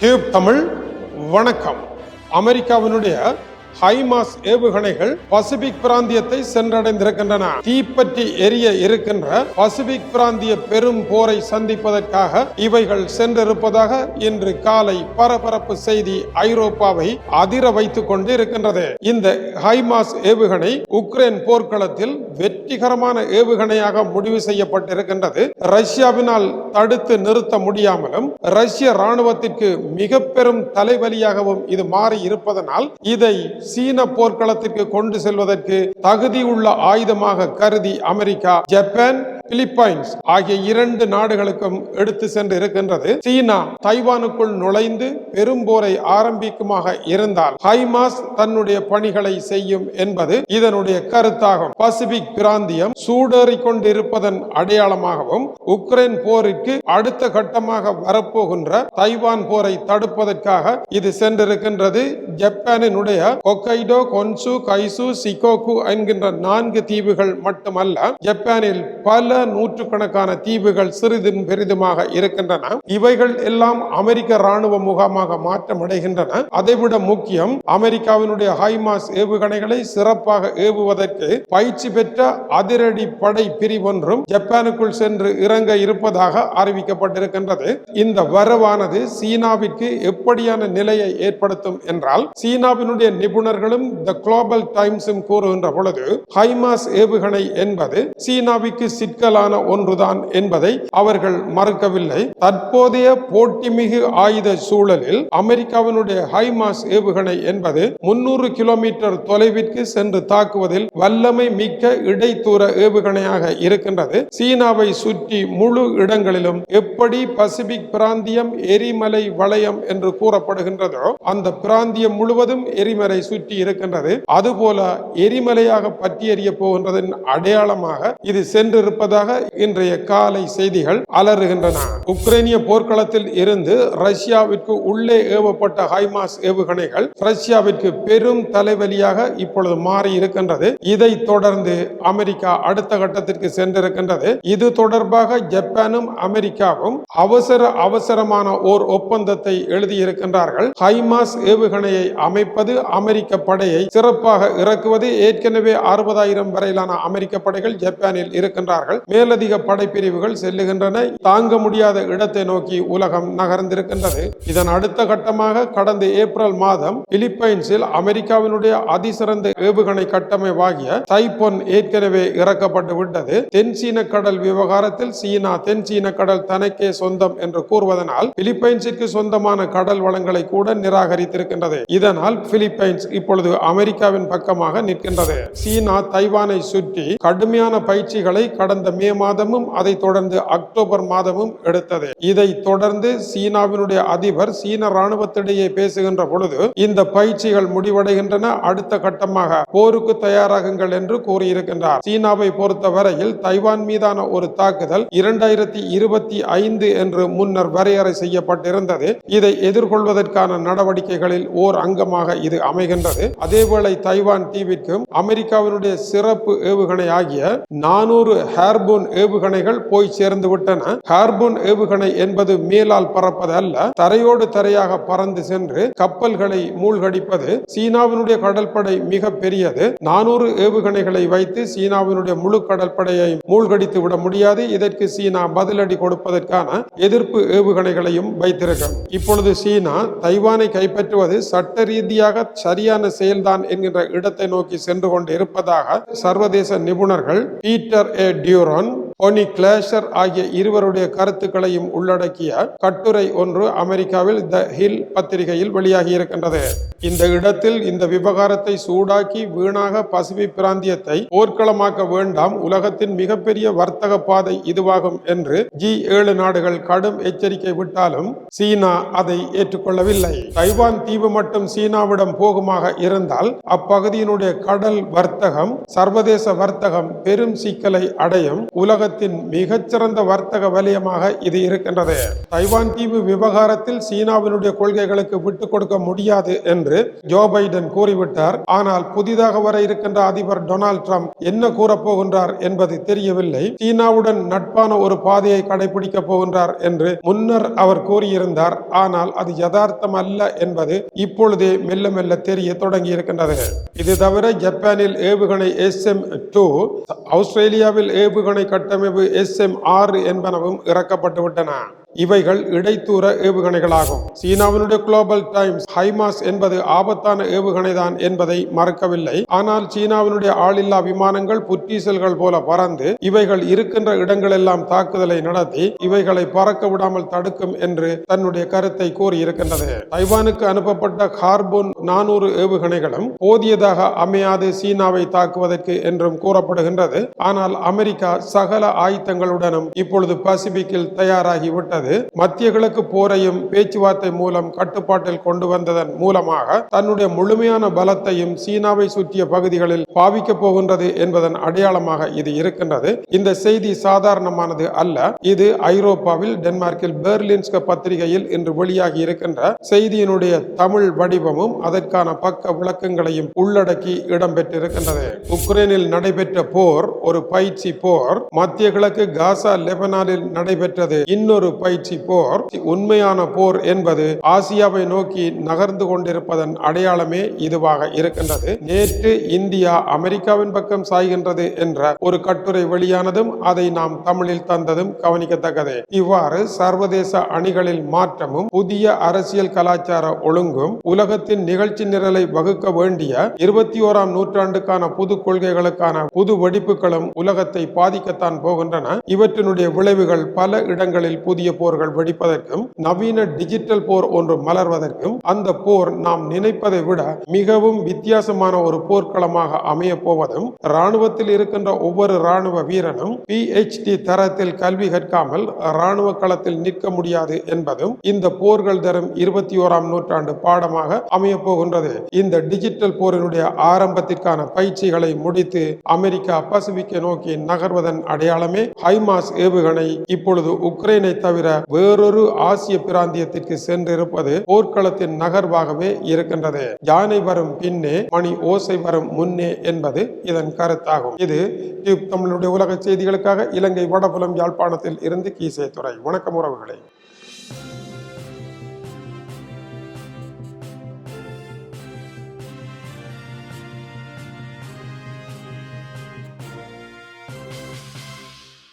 Tube Tamil வணக்கம். அமெரிக்காவினுடைய high mast ஏவுகணைகள் பசிபிக் பிராந்தியத்தை சென்றடைந்திருக்கின்றன. தீப்பற்றி எரிய இருக்கின்ற பசிபிக் பிராந்திய பெரும் போரை சந்திப்பதற்காக இவைகள் சென்றிருப்பதாக இன்று காலை பரபரப்பு செய்தி ஐரோப்பாவை அதிர வைத்துக் கொண்டு இருக்கின்றது இந்த ஹைமாஸ் ஏவுகணை உக்ரைன் போர்க்களத்தில் வெற்றிகரமான ஏவுகணையாக முடிவு செய்யப்பட்டிருக்கின்றது. ரஷ்யாவினால் தடுத்து நிறுத்த முடியாமலும் ரஷ்ய ராணுவத்திற்கு மிக பெரும் தலைவலியாகவும் இது மாறி இருப்பதனால் இதை சீன போர்க்களத்திற்கு கொண்டு செல்வதற்கு தகுதி உள்ள ஆயுதமாக கருதி அமெரிக்கா ஜப்பான் பிலிப்பைன்ஸ் ஆகிய இரண்டு நாடுகளுக்கும் எடுத்து சென்று இருக்கின்றது சீனா தைவானுக்குள் நுழைந்து பெரும் போரை ஆரம்பிக்குமாக இருந்தால் ஹைமாஸ் தன்னுடைய பணிகளை செய்யும் என்பது இதனுடைய கருத்தாகும். பசிபிக் பிராந்தியம் சூடேறி கொண்டிருப்பதன் அடையாளமாகவும் உக்ரைன் போருக்கு அடுத்த கட்டமாக வரப்போகின்ற தைவான் போரை தடுப்பதற்காக இது சென்றிருக்கின்றது. ஜப்பானினுடைய கொக்கைடோ கொன்சு கைசு சிகோகு என்கின்ற நான்கு தீவுகள் மட்டுமல்ல ஜப்பானில் பல நூற்றுக்கணக்கான தீவுகள் சிறிதும் பெரிதுமாக இருக்கின்றன. இவைகள் எல்லாம் அமெரிக்க ராணுவ முகாமாக மாற்றமடைகின்றன. அதைவிட முக்கியம் அமெரிக்காவினுடைய ஹைமாஸ் ஏவுகணைகளை சிறப்பாக ஏவுவதற்கு பயிற்சி பெற்ற அதிரடி படை பிரிவொன்றும் ஜப்பானுக்குள் சென்று இறங்க இருப்பதாக அறிவிக்கப்பட்டிருக்கின்றது. இந்த வரவானது சீனாவிற்கு எப்படியான நிலையை ஏற்படுத்தும் என்றால் சீனாவினுடைய நிபுணர்களும் த குளோபல் டைம்ஸும் கூறுகின்ற பொழுது ஹைமாஸ் ஏவுகணை என்பது சீனாவுக்கு சிக்கலான ஒன்றுதான் என்பதை அவர்கள் மறுக்கவில்லை. தற்போதைய போட்டிமிகு ஆயுத சூழலில் அமெரிக்காவினுடைய ஹைமாஸ் ஏவுகணை என்பது முன்னூறு கிலோமீட்டர் தொலைவிற்கு சென்று தாக்குவதில் வல்லமை மிக்க இடைத்தூர ஏவுகணையாக இருக்கின்றது. சீனாவை சுற்றி முழு இடங்களிலும் எப்படி பசிபிக் பிராந்தியம் எரிமலை வளையம் என்று கூறப்படுகின்றதோ அந்த பிராந்தியம் முழுவதும் எரிமலை சுற்றி இருக்கின்றது. அதுபோல எரிமலையாக பற்றி எறிய போகின்றதன் அடையாளமாக இது சென்றிருப்பதாக இன்றைய காலை செய்திகள் அலறுகின்றன. உக்ரைனிய போர்க்களத்தில் இருந்து ரஷ்யாவிற்கு உள்ளே ஏவப்பட்ட ஹைமாஸ் ஏவுகணைகள் ரஷ்யாவிற்கு பெரும் தலைவலியாக இப்பொழுது மாறி இருக்கின்றது இதை தொடர்ந்து அமெரிக்கா அடுத்த கட்டத்திற்கு சென்றிருக்கின்றது. இது தொடர்பாக ஜப்பானும் அமெரிக்காவும் அவசர அவசரமான ஓர் ஒப்பந்தத்தை எழுதியிருக்கின்றார்கள். ஹைமாஸ் ஏவுகணையை அமைப்பது அமெரிக்க படையை சிறப்பாக இறக்குவது ஏற்கனவே அறுபதாயிரம் வரையிலான அமெரிக்க படைகள் ஜப்பானில் இருக்கின்றார்கள். மேலதிக படைப்பிரிவுகள் செல்லுகின்றன. தாங்க முடியாத இடத்தை நோக்கி உலகம் நகர்ந்திருக்கின்றது. இதன் அடுத்த கட்டமாக கடந்த ஏப்ரல் மாதம் பிலிப்பைன்ஸில் அமெரிக்காவினுடைய அதிசிறந்த ஏவுகணை கட்டமைவாகிய தைப்பொன் ஏற்கனவே இறக்கப்பட்டு விட்டது. தென் சீன கடல் விவகாரத்தில் சீனா தென் சீன கடல் தனக்கே சொந்தம் என்று கூறுவதனால் பிலிப்பைன்ஸுக்கு சொந்தமான கடல் வளங்களை கூட நிராகரித்திருக்கின்றது. இதனால் பிலிப்பைன்ஸ் இப்பொழுது அமெரிக்காவின் பக்கமாக நிற்கின்றது. சீனா தைவானை சுற்றி கடுமையான பயிற்சிகளை கடந்த மே மாதமும் அதை தொடர்ந்து அக்டோபர் மாதமும் எடுத்தது. இதை தொடர்ந்து சீனாவினுடைய அதிபர் சீன ராணுவத்திடையே பேசுகின்ற பொழுது இந்த பயிற்சிகள் முடிவடைகின்றன. அடுத்த கட்டமாக போருக்கு தயாராகுங்கள் என்று கூறியிருக்கின்றார். சீனாவை பொறுத்தவரையில் தைவான் மீதான ஒரு தாக்குதல் இரண்டாயிரத்தி இருபத்தி ஐந்து என்று முன்னர் வரையறை செய்யப்பட்டிருந்தது. இதை எதிர்கொள்வதற்கான நடவடிக்கைகளில் ஓர் ஒரு அங்கமாக இது அமைகின்றது. அதேவேளை தைவான் தீவிற்கும் அமெரிக்காவினுடைய சிறப்பு ஏவுகணை ஆகிய நானூறு ஹேர்போன் ஏவுகணைகள் போய் சேர்ந்து விட்டன. ஹேர்போன் ஏவுகணை என்பது மேலால் பறப்பது அல்ல தரையோடு தரையாக பறந்து சென்று கப்பல்களை மூழ்கடிப்பது. சீனாவினுடைய கடற்படை மிக பெரியது. நானூறு ஏவுகணைகளை வைத்து சீனாவினுடைய முழு கடற்படையை மூழ்கடித்து விட முடியாது. இதற்கு சீனா பதிலடி கொடுப்பதற்கான எதிர்ப்பு ஏவுகணைகளையும் வைத்திருக்கிறது இப்பொழுது சீனா தைவானை கைப்பற்றுவது சட்ட ரீதியாக சரியான செயல்தான் என்கின்ற இடத்தை நோக்கி சென்று கொண்டு இருப்பதாக சர்வதேச நிபுணர்கள் பீட்டர் ஏ டியூரன் பொனி கிளேஷர் ஆகிய இருவருடைய கருத்துக்களையும் உள்ளடக்கிய கட்டுரை ஒன்று அமெரிக்காவில் த ஹில் பத்திரிகையில் வெளியாகி இருக்கின்றது. இந்த இடத்தில் இந்த விவகாரத்தை சூடாக்கி வீணாக பசிபிக் பிராந்தியத்தை போர்க்களமாக்க வேண்டாம். உலகத்தின் மிகப்பெரிய வர்த்தக பாதை இதுவாகும் என்று ஜி ஏழு நாடுகள் கடும் எச்சரிக்கை விட்டாலும் சீனா அதை ஏற்றுக்கொள்ளவில்லை. தைவான் தீவு மட்டும் சீனாவிடம் போகுமாக இருந்தால் அப்பகுதியினுடைய கடல் வர்த்தகம் சர்வதேச வர்த்தகம் பெரும் சிக்கலை அடையும். உலக உலகத்தின் மிகச்சிறந்த வர்த்தக வலயமாக இது இருக்கின்றது. தைவான் தீவு விவகாரத்தில் சீனாவினுடைய கொள்கைகளுக்கு விட்டுக் கொடுக்க முடியாது என்று ஜோ பைடன் கூறிவிட்டார். ஆனால் புதிதாக வர இருக்கின்ற அதிபர் டொனால்ட் ட்ரம்ப் என்ன கூறப்போகின்றார் என்பது தெரியவில்லை. சீனாவுடன் நட்பான ஒரு பாதையை கடைபிடிக்க போகின்றார் என்று முன்னர் அவர் கூறியிருந்தார். ஆனால் அது யதார்த்தம் அல்ல என்பது இப்பொழுதே மெல்ல மெல்ல தெரிய தொடங்கி இருக்கின்றது. இது தவிர ஜப்பானில் ஏவுகணை எஸ் எம் டூ ஆஸ்திரேலியாவில் ஏவுகணை கட்டமைப்பு எஸ் எம் என்பனவும் இறக்கப்பட்டுவிட்டன. இவைகள் இடைத்தூர ஏவுகணைகளாகும். சீனாவினுடைய குளோபல் டைம்ஸ் ஹைமாஸ் என்பது ஆபத்தான ஏவுகணைதான் என்பதை மறக்கவில்லை. ஆனால் சீனாவினுடைய ஆளில்லா விமானங்கள் புற்றீசல்கள் போல பறந்து இவைகள் இருக்கின்ற இடங்களெல்லாம் தாக்குதலை நடத்தி இவைகளை பறக்க விடாமல் தடுக்கும் என்று தன்னுடைய கருத்தை கூறியிருக்கின்றது. தைவானுக்கு அனுப்பப்பட்ட கார்பூன் நானூறு ஏவுகணைகளும் போதியதாக அமையாது சீனாவை தாக்குவதற்கு என்றும் கூறப்படுகின்றது. ஆனால் அமெரிக்கா சகல ஆயுதங்களுடனும் இப்பொழுது பசிபிக்கில் தயாராகி விட்டது மத்திய கிழக்கு போரையும் பேச்சுவார்த்தை மூலம் கட்டுப்பாட்டில் கொண்டு வந்ததன் மூலமாக தன்னுடைய முழுமையான பலத்தையும் சீனாவை சுற்றிய பகுதிகளில் பாவிக்கப் போகின்றது என்பதன் அடையாளமாக இது இருக்கின்றது. இந்த செய்தி சாதாரணமானது அல்ல. இது ஐரோப்பாவில் டென்மார்க்கில் பெர்லின்ஸ்க பத்திரிகையில் இன்று வெளியாகி இருக்கின்ற செய்தியினுடைய தமிழ் வடிவமும் அதற்கான பக்க விளக்கங்களையும் உள்ளடக்கி இடம்பெற்றிருக்கின்றது. உக்ரைனில் நடைபெற்ற போர் ஒரு பயிற்சி போர் மத்திய கிழக்கு காசா லெபனானில் நடைபெற்றது. இன்னொரு பயிற்சி போர் உண்மையான போர் என்பது ஆசியாவை நோக்கி நகர்ந்து கொண்டிருப்பதன் அடையாளமே இதுவாக இருக்கின்றது. நேற்று இந்தியா அமெரிக்காவின் பக்கம் சாய்கின்றது என்ற ஒரு கட்டுரை வெளியானதும் அதை நாம் தமிழில் தந்ததும் கவனிக்கத்தக்கது. இவ்வாறு சர்வதேச அணிகளில் மாற்றமும் புதிய அரசியல் கலாச்சார ஒழுங்கும் உலகத்தின் நிகழ்ச்சி நிரலை வகுக்க வேண்டிய இருபத்தி ஓராம் நூற்றாண்டுக்கான புது கொள்கைகளுக்கான புது வெடிப்புகளும் உலகத்தை பாதிக்கத்தான் போகின்றன. இவற்றினுடைய விளைவுகள் பல இடங்களில் புதிய போர்கள் வெடிப்பதற்கும் நவீன டிஜிட்டல் போர் ஒன்று மலர்வதற்கும் அந்த போர் நாம் நினைப்பதை விட மிகவும் வித்தியாசமான ஒரு போர்க்களமாக அமைய போவதும் இராணுவத்தில் இருக்கின்ற ஒவ்வொரு ராணுவ வீரனும் பிஹெச்டி தரத்தில் கல்வி கற்காமல் ராணுவ களத்தில் நிற்க முடியாது என்பதும் இந்த போர்கள் தரும் இருபத்தி ஓராம் நூற்றாண்டு பாடமாக அமைய போகின்றது. இந்த டிஜிட்டல் போரினுடைய ஆரம்பத்திற்கான பயிற்சிகளை முடித்து அமெரிக்கா பசிபிக்கை நோக்கி நகர்வதன் அடையாளமே ஹைமாஸ் ஏவுகணை. இப்பொழுது உக்ரைனை தவிர வேறொரு ஆசிய பிராந்தியத்திற்கு சென்றிருப்பது போர்க்களத்தின் நகர்வாகவே இருக்கின்றது. யானை வரும் பின்னே மணி ஓசை வரும் முன்னே என்பது இதன் கருத்தாகும். இது டியூப் தமிழுடைய உலக செய்திகளுக்காக இலங்கை வடபுலம் யாழ்ப்பாணத்தில் இருந்து கீசே துறை. வணக்கம் உறவுகளை.